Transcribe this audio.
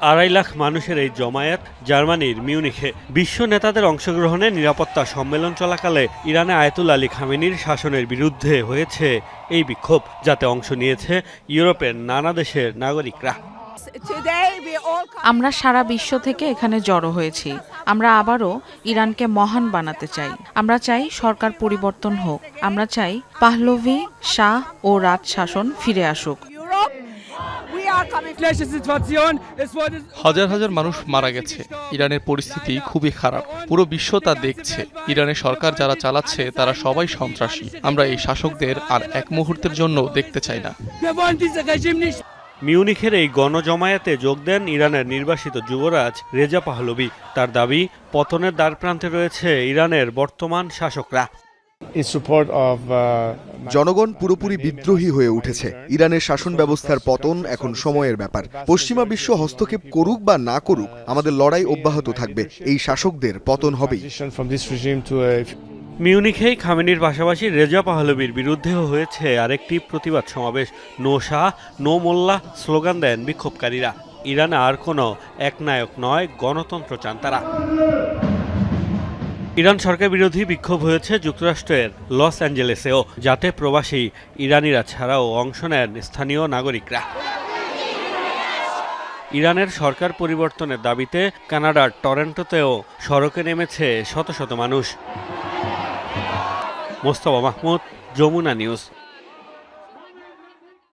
আড়াই লাখ মানুষের এই জমায়েত জার্মানির মিউনিখে। বিশ্ব নেতাদের অংশগ্রহণে নিরাপত্তা সম্মেলন চলাকালে ইরানে আয়তুল আলী খামেনির শাসনের বিরুদ্ধে হয়েছে এই বিক্ষোভ যাতে অংশ নিয়েছে ইউরোপের নানা দেশের নাগরিকরা। আমরা সারা বিশ্ব থেকে এখানে জড়ো হয়েছি। আমরা আবারও ইরানকে মহান বানাতে চাই। আমরা চাই সরকার পরিবর্তন হোক। আমরা চাই পাহলভি শাহ ও রাজ শাসন ফিরে আসুক। হাজার হাজার মানুষ মারা গেছে। ইরানের পরিস্থিতি খুবই খারাপ। পুরো বিশ্ব তা দেখছে। ইরানের সরকার যারা চালাচ্ছে তারা সবাই সন্ত্রাসী। আমরা এই শাসকদের আর এক মুহূর্তের জন্য দেখতে চাই না. মিউনিখের এই গণজমায়েতে যোগ দেন ইরানের নির্বাসিত যুবরাজ রেজা পাহলবি তার দাবি পতনের দ্বারপ্রান্তে রয়েছে ইরানের বর্তমান শাসকরা। Uh, জনগণ পুরোপুরি বিদ্রোহী হয়ে উঠেছে। ইরানের শাসন ব্যবস্থার পতন এখন সময়ের ব্যাপার। পশ্চিমা বিশ্ব হস্তক্ষেপ করুক বা না করুক আমাদের লড়াই অব্যাহত থাকবে। এই শাসকদের পতন হবেই। মিউনিখেই খামেনির পাশাপাশি রেজা পাহলবির বিরুদ্ধেও হয়েছে আরেকটি প্রতিবাদ সমাবেশ। No shah no mullah slogan দেন বিক্ষোভকারীরা। ইরানে আর কোনো একনায়ক নয় গণতন্ত্র চান তারা। ইরান সরকার বিরোধী বিক্ষোভ হয়েছে যুক্তরাষ্ট্রের লস অ্যাঞ্জেলেসেও, যাতে প্রবাসী ইরানিরা ছাড়াও অংশ নেন স্থানীয় নাগরিকরা। ইরানের সরকার পরিবর্তনের দাবিতে কানাডার টরেন্টোতেও সড়কে নেমেছে শত শত মানুষ। মোস্তফা মাহমুদ, যমুনা নিউজ।